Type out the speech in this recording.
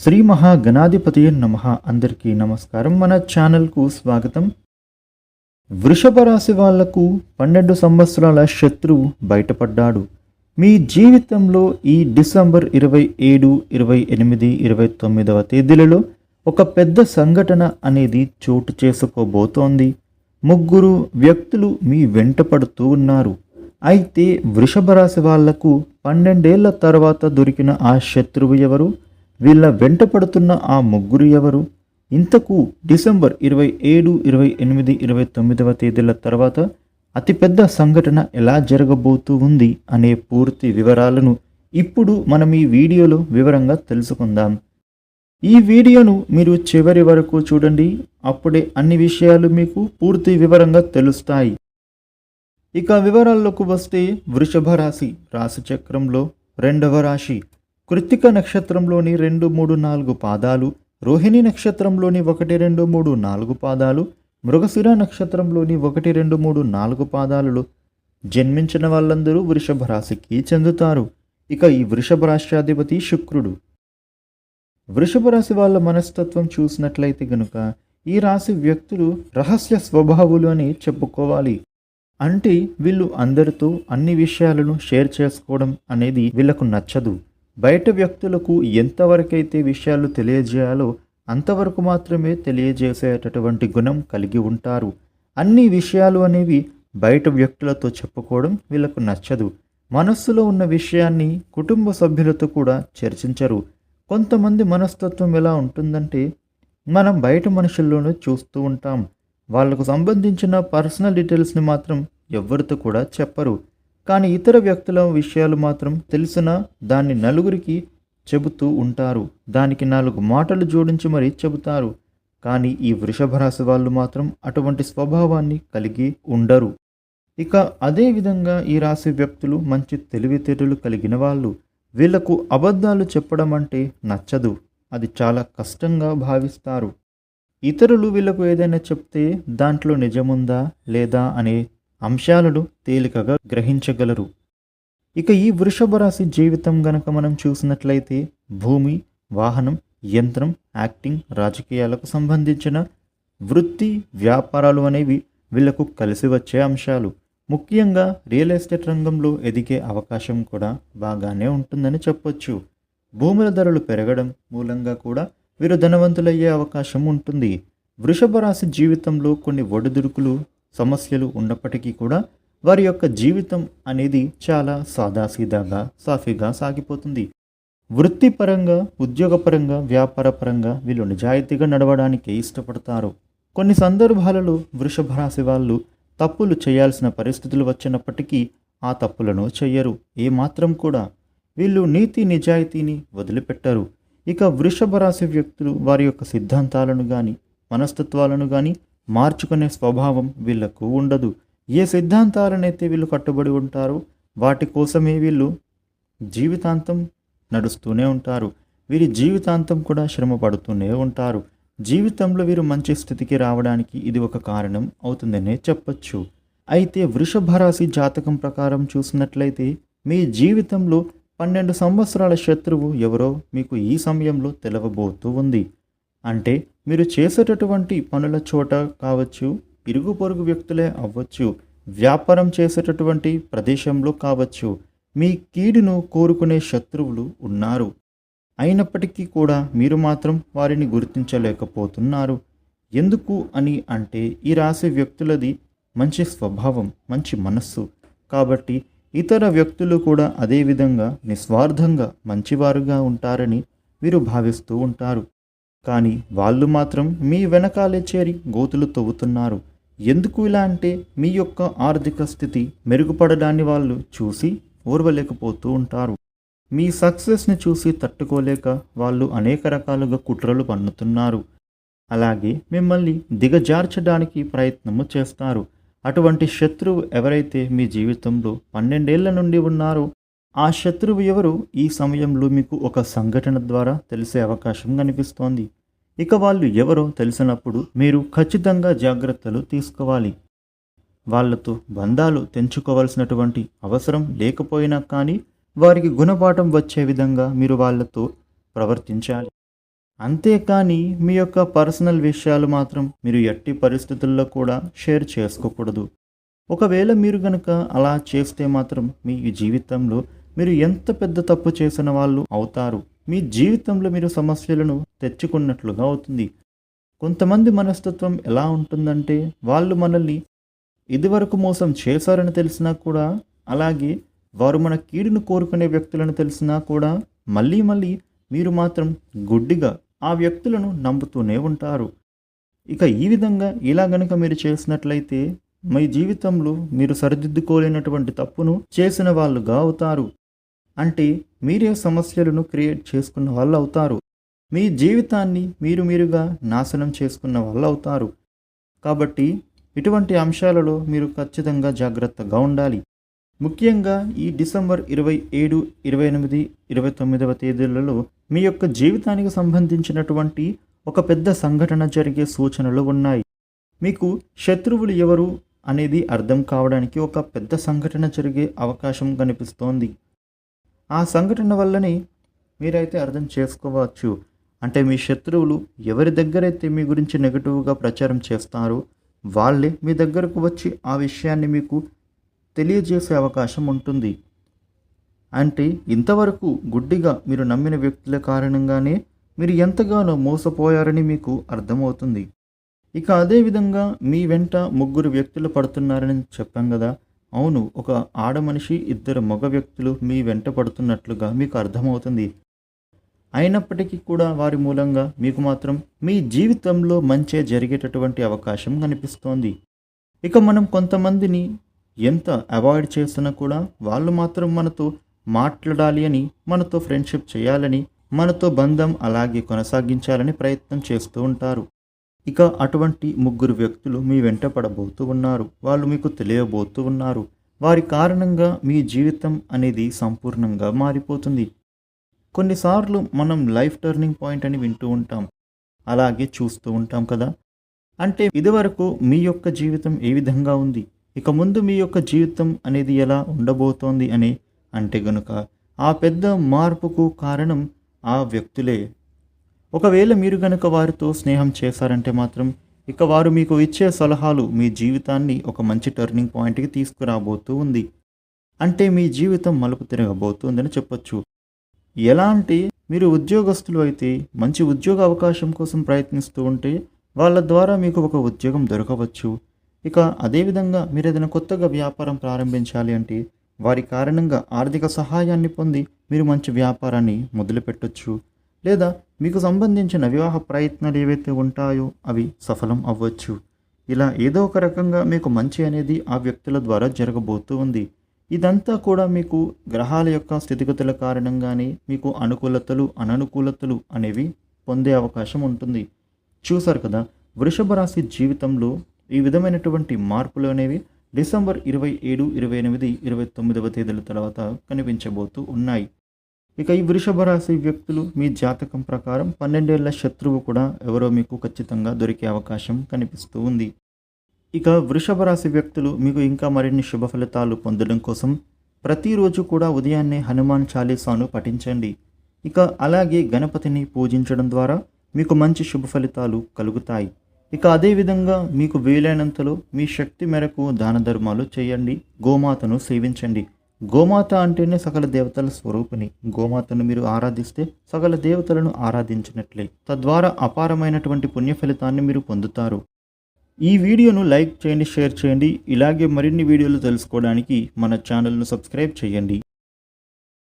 శ్రీ మహాగణాధిపతి నమ. అందరికీ నమస్కారం. మన ఛానల్కు స్వాగతం. వృషభ రాశి వాళ్ళకు పన్నెండు సంవత్సరాల శత్రువు బయటపడ్డాడు. మీ జీవితంలో ఈ డిసెంబర్ ఇరవై ఏడు ఇరవై ఎనిమిది ఇరవై తొమ్మిదవ తేదీలలో ఒక పెద్ద సంఘటన అనేది చోటు చేసుకోబోతోంది. ముగ్గురు వ్యక్తులు మీ వెంట పడుతూ ఉన్నారు. అయితే వృషభ రాశి వాళ్ళకు పన్నెండేళ్ళ తర్వాత దొరికిన ఆ శత్రువు ఎవరు? వీళ్ళ వెంట పడుతున్న ఆ ముగ్గురు ఎవరు? ఇంతకు డిసెంబర్ ఇరవై ఏడు ఇరవై ఎనిమిది ఇరవై తొమ్మిదవ తేదీల తర్వాత అతిపెద్ద సంఘటన ఎలా జరగబోతూ ఉంది అనే పూర్తి వివరాలను ఇప్పుడు మనం ఈ వీడియోలో వివరంగా తెలుసుకుందాం. ఈ వీడియోను మీరు చివరి వరకు చూడండి అప్పుడే అన్ని విషయాలు మీకు పూర్తి వివరంగా తెలుస్తాయి. ఇక వివరాల్లోకి వస్తే వృషభ రాశి రాశిచక్రంలో రెండవ రాశి. కృత్తిక నక్షత్రంలోని రెండు మూడు నాలుగు పాదాలు రోహిణి నక్షత్రంలోని ఒకటి రెండు మూడు నాలుగు పాదాలు మృగశిర నక్షత్రంలోని ఒకటి రెండు మూడు నాలుగు పాదాలలో జన్మించిన వాళ్ళందరూ వృషభ రాశికి చెందుతారు. ఇక ఈ వృషభ రాష్ట్రాధిపతి శుక్రుడు. వృషభ రాశి వాళ్ళ మనస్తత్వం చూసినట్లయితే గనుక ఈ రాశి వ్యక్తులు రహస్య స్వభావులు అని చెప్పుకోవాలి. అంటే వీళ్ళు అందరితో అన్ని విషయాలను షేర్ చేసుకోవడం అనేది వీళ్ళకు నచ్చదు. బయట వ్యక్తులకు ఎంతవరకైతే విషయాలు తెలియజేయాలో అంతవరకు మాత్రమే తెలియజేసేటటువంటి గుణం కలిగి ఉంటారు. అన్ని విషయాలు అనేవి బయట వ్యక్తులతో చెప్పుకోవడం వీళ్ళకు నచ్చదు. మనస్సులో ఉన్న విషయాన్ని కుటుంబ సభ్యులతో కూడా చర్చించరు. కొంతమంది మనస్తత్వం ఎలా ఉంటుందంటే మనం బయట మనుషుల్లోనూ చూస్తూ ఉంటాం. వాళ్ళకు సంబంధించిన పర్సనల్ డీటెయిల్స్ని మాత్రం ఎవరితో కూడా చెప్పరు. కానీ ఇతర వ్యక్తుల విషయాలు మాత్రం తెలిసిన దాన్ని నలుగురికి చెబుతూ ఉంటారు. దానికి నాలుగు మాటలు జోడించి మరీ చెబుతారు. కానీ ఈ వృషభ రాశి వాళ్ళు మాత్రం అటువంటి స్వభావాన్ని కలిగి ఉండరు. ఇక అదేవిధంగా ఈ రాశి వ్యక్తులు మంచి తెలివితేటలు కలిగిన వాళ్ళు. వీళ్ళకు అబద్ధాలు చెప్పడం అంటే నచ్చదు. అది చాలా కష్టంగా భావిస్తారు. ఇతరులు వీళ్ళకు ఏదైనా చెప్తే దాంట్లో నిజముందా లేదా అనే అంశాలను తేలికగా గ్రహించగలరు. ఇక ఈ వృషభ రాశి జీవితం గనక మనం చూసినట్లయితే భూమి వాహనం యంత్రం యాక్టింగ్ రాజకీయాలకు సంబంధించిన వృత్తి వ్యాపారాలు అనేవి వీళ్ళకు కలిసి వచ్చే అంశాలు. ముఖ్యంగా రియల్ ఎస్టేట్ రంగంలో ఎదిగే అవకాశం కూడా బాగానే ఉంటుందని చెప్పొచ్చు. భూముల ధరలు పెరగడం మూలంగా కూడా వీరు ధనవంతులయ్యే అవకాశం ఉంటుంది. వృషభ రాశి జీవితంలో కొన్ని ఒడిదుడుకులు సమస్యలు ఉన్నప్పటికీ కూడా వారి యొక్క జీవితం అనేది చాలా సాదాసీదాగా సాఫీగా సాగిపోతుంది. వృత్తిపరంగా ఉద్యోగపరంగా వ్యాపారపరంగా వీళ్ళు నిజాయితీగా నడవడానికి ఇష్టపడతారు. కొన్ని సందర్భాలలో వృషభ రాశి వాళ్ళు తప్పులు చేయాల్సిన పరిస్థితులు వచ్చినప్పటికీ ఆ తప్పులను చెయ్యరు ఏమాత్రం కూడా. వీళ్ళు నీతి నిజాయితీని వదిలిపెట్టరు. ఇక వృషభ రాశి వ్యక్తులు వారి యొక్క సిద్ధాంతాలను కానీ మనస్తత్వాలను కానీ మార్చుకునే స్వభావం వీళ్ళకు ఉండదు. ఏ సిద్ధాంతాలనైతే వీళ్ళు కట్టుబడి ఉంటారో వాటి కోసమే వీళ్ళు జీవితాంతం నడుస్తూనే ఉంటారు. వీరి జీవితాంతం కూడా శ్రమ పడుతూనే ఉంటారు. జీవితంలో వీరు మంచి స్థితికి రావడానికి ఇది ఒక కారణం అవుతుందనే చెప్పచ్చు. అయితే వృషభ రాశి జాతకం ప్రకారం చూసినట్లయితే మీ జీవితంలో పన్నెండు సంవత్సరాల శత్రువు ఎవరో మీకు ఈ సమయంలో తెలవబోతూ ఉంది. అంటే మీరు చేసేటటువంటి పనుల చోట కావచ్చు ఇరుగు పొరుగు వ్యక్తులే అవ్వచ్చు వ్యాపారం చేసేటటువంటి ప్రదేశంలో కావచ్చు మీ కీడును కోరుకునే శత్రువులు ఉన్నారు. అయినప్పటికీ కూడా మీరు మాత్రం వారిని గుర్తించలేకపోతున్నారు. ఎందుకు అని అంటే ఈ రాశి వ్యక్తులది మంచి స్వభావం మంచి మనస్సు. కాబట్టి ఇతర వ్యక్తులు కూడా అదేవిధంగా నిస్వార్థంగా మంచివారుగా ఉంటారని వీరు భావిస్తూ ఉంటారు. కానీ వాళ్ళు మాత్రం మీ వెనకాలే చేరి గోతులు తవ్వుతున్నారు. ఎందుకు ఇలా అంటే మీ యొక్క ఆర్థిక స్థితి మెరుగుపడడాన్ని వాళ్ళు చూసి ఓర్వలేకపోతూ ఉంటారు. మీ సక్సెస్ని చూసి తట్టుకోలేక వాళ్ళు అనేక రకాలుగా కుట్రలు పన్నుతున్నారు. అలాగే మిమ్మల్ని దిగజార్చడానికి ప్రయత్నము చేస్తారు. అటువంటి శత్రువు ఎవరైతే మీ జీవితంలో పన్నెండేళ్ళ నుండి ఉన్నారో ఆ శత్రువు ఎవరు ఈ సమయంలో మీకు ఒక సంఘటన ద్వారా తెలిసే అవకాశం కనిపిస్తోంది. ఇక వాళ్ళు ఎవరో తెలిసినప్పుడు మీరు ఖచ్చితంగా జాగ్రత్తలు తీసుకోవాలి. వాళ్ళతో బంధాలు తెంచుకోవాల్సినటువంటి అవసరం లేకపోయినా కానీ వారికి గుణపాఠం వచ్చే విధంగా మీరు వాళ్ళతో ప్రవర్తించాలి. అంతేకాని మీ యొక్క పర్సనల్ విషయాలు మాత్రం మీరు ఎట్టి పరిస్థితుల్లో కూడా షేర్ చేసుకోకూడదు. ఒకవేళ మీరు కనుక అలా చేస్తే మాత్రం మీ జీవితంలో మీరు ఎంత పెద్ద తప్పు చేసిన వాళ్ళు అవుతారు. మీ జీవితంలో మీరు సమస్యలను తెచ్చుకున్నట్లుగా అవుతుంది. కొంతమంది మనస్తత్వం ఎలా ఉంటుందంటే వాళ్ళు మనల్ని ఇదివరకు మోసం చేశారని తెలిసినా కూడా అలాగే వారు మన కీడును కోరుకునే వ్యక్తులను తెలిసినా కూడా మళ్ళీ మళ్ళీ మీరు మాత్రం గుడ్డిగా ఆ వ్యక్తులను నమ్ముతూనే ఉంటారు. ఇక ఈ విధంగా ఇలా గనుక మీరు చేసినట్లయితే మీ జీవితంలో మీరు సరిదిద్దుకోలేనటువంటి తప్పును చేసిన వాళ్ళుగా అవుతారు అంటే మీరే సమస్యలను క్రియేట్ చేసుకున్న వాళ్ళు అవుతారు. మీ జీవితాన్ని మీరు మీరుగా నాశనం చేసుకున్న వాళ్ళు అవుతారు. కాబట్టి ఇటువంటి అంశాలలో మీరు ఖచ్చితంగా జాగ్రత్తగా ఉండాలి. ముఖ్యంగా ఈ డిసెంబర్ ఇరవై ఏడు ఇరవై ఎనిమిది ఇరవై తొమ్మిదవ తేదీలలో మీ యొక్క జీవితానికి సంబంధించినటువంటి ఒక పెద్ద సంఘటన జరిగే సూచనలు ఉన్నాయి. మీకు శత్రువులు ఎవరు అనేది అర్థం కావడానికి ఒక పెద్ద సంఘటన జరిగే అవకాశం కనిపిస్తోంది. ఆ సంఘటన వల్లనే మీరైతే అర్థం చేసుకోవచ్చు. అంటే మీ శత్రువులు ఎవరి దగ్గరైతే మీ గురించి నెగిటివ్గా ప్రచారం చేస్తారో వాళ్ళే మీ దగ్గరకు వచ్చి ఆ విషయాన్ని మీకు తెలియజేసే అవకాశం ఉంటుంది. అంటే ఇంతవరకు గుడ్డిగా మీరు నమ్మిన వ్యక్తుల కారణంగానే మీరు ఎంతగానో మోసపోయారని మీకు అర్థమవుతుంది. ఇక అదేవిధంగా మీ వెంట ముగ్గురు వ్యక్తులు పడుతున్నారని చెప్పాం కదా. అవును ఒక ఆడ మనిషి ఇద్దరు మగ వ్యక్తులు మీ వెంట పడుతున్నట్లుగా మీకు అర్థమవుతుంది. అయినప్పటికీ కూడా వారి మూలంగా మీకు మాత్రం మీ జీవితంలో మంచే జరిగేటటువంటి అవకాశం కనిపిస్తోంది. ఇక మనం కొంతమందిని ఎంత అవాయిడ్ చేసినా కూడా వాళ్ళు మాత్రం మనతో మాట్లాడాలి అని మనతో ఫ్రెండ్షిప్ చేయాలని మనతో బంధం అలాగే కొనసాగించాలని ప్రయత్నం చేస్తూ ఉంటారు. ఇక అటువంటి ముగ్గురు వ్యక్తులు మీ వెంట పడబోతూ ఉన్నారు. వాళ్ళు మీకు తెలియబోతూ ఉన్నారు. వారి కారణంగా మీ జీవితం అనేది సంపూర్ణంగా మారిపోతుంది. కొన్నిసార్లు మనం లైఫ్ టర్నింగ్ పాయింట్ అని వింటూ ఉంటాం. అలాగే చూస్తూ ఉంటాం కదా? అంటే ఇదివరకు మీ యొక్క జీవితం ఏ విధంగా ఉంది? ఇక ముందు మీ యొక్క జీవితం అనేది ఎలా ఉండబోతోంది అని అంటే గనుక ఆ పెద్ద మార్పుకు కారణం ఆ వ్యక్తులే ఒకవేళ మీరు గనుక వారితో స్నేహం చేశారంటే మాత్రం ఇక వారు మీకు ఇచ్చే సలహాలు మీ జీవితాన్ని ఒక మంచి టర్నింగ్ పాయింట్కి తీసుకురాబోతూ ఉంది. అంటే మీ జీవితం మలుపు తిరగబోతుందని చెప్పొచ్చు. ఎలా అంటే మీరు ఉద్యోగస్తులు అయితే మంచి ఉద్యోగ అవకాశం కోసం ప్రయత్నిస్తూ ఉంటే వాళ్ళ ద్వారా మీకు ఒక ఉద్యోగం దొరకవచ్చు. ఇక అదేవిధంగా మీరు ఏదైనా కొత్తగా వ్యాపారం ప్రారంభించాలి అంటే వారి కారణంగా ఆర్థిక సహాయాన్ని పొంది మీరు మంచి వ్యాపారాన్ని మొదలుపెట్టొచ్చు. లేదా మీకు సంబంధించిన వివాహ ప్రయత్నాలు ఏవైతే ఉంటాయో అవి సఫలం అవ్వచ్చు. ఇలా ఏదో ఒక రకంగా మీకు మంచి అనేది ఆ వ్యక్తుల ద్వారా జరగబోతూ ఉంది. ఇదంతా కూడా మీకు గ్రహాల యొక్క స్థితిగతుల కారణంగానే మీకు అనుకూలతలు అననుకూలతలు అనేవి పొందే అవకాశం ఉంటుంది. చూసారు కదా వృషభ రాశి జీవితంలో ఈ విధమైనటువంటి మార్పులు అనేవి డిసెంబర్ ఇరవై ఏడు ఇరవై ఎనిమిది ఇరవై తొమ్మిదవ తేదీల తర్వాత కనిపించబోతూ ఉన్నాయి. ఇక ఈ వృషభ రాశి వ్యక్తులు మీ జాతకం ప్రకారం పన్నెండేళ్ళ శత్రువు కూడా ఎవరో మీకు ఖచ్చితంగా దొరికే అవకాశం కనిపిస్తూ ఉంది. ఇక వృషభ రాశి వ్యక్తులు మీకు ఇంకా మరిన్ని శుభ ఫలితాలు పొందడం కోసం ప్రతిరోజు కూడా ఉదయాన్నే హనుమాన్ చాలీసాను పఠించండి. ఇక అలాగే గణపతిని పూజించడం ద్వారా మీకు మంచి శుభ ఫలితాలు కలుగుతాయి. ఇక అదేవిధంగా మీకు వీలైనంతలో మీ శక్తి మేరకు దాన ధర్మాలు చేయండి. గోమాతను సేవించండి. గోమాత అంటేనే సకల దేవతల స్వరూపిణి. గోమాతను మీరు ఆరాధిస్తే సకల దేవతలను ఆరాధించినట్లే. తద్వారా అపారమైనటువంటి పుణ్య ఫలితాన్ని మీరు పొందుతారు. ఈ వీడియోను లైక్ చేయండి షేర్ చేయండి. ఇలాగే మరిన్ని వీడియోలు తెలుసుకోవడానికి మన ఛానల్ను సబ్స్క్రైబ్ చేయండి.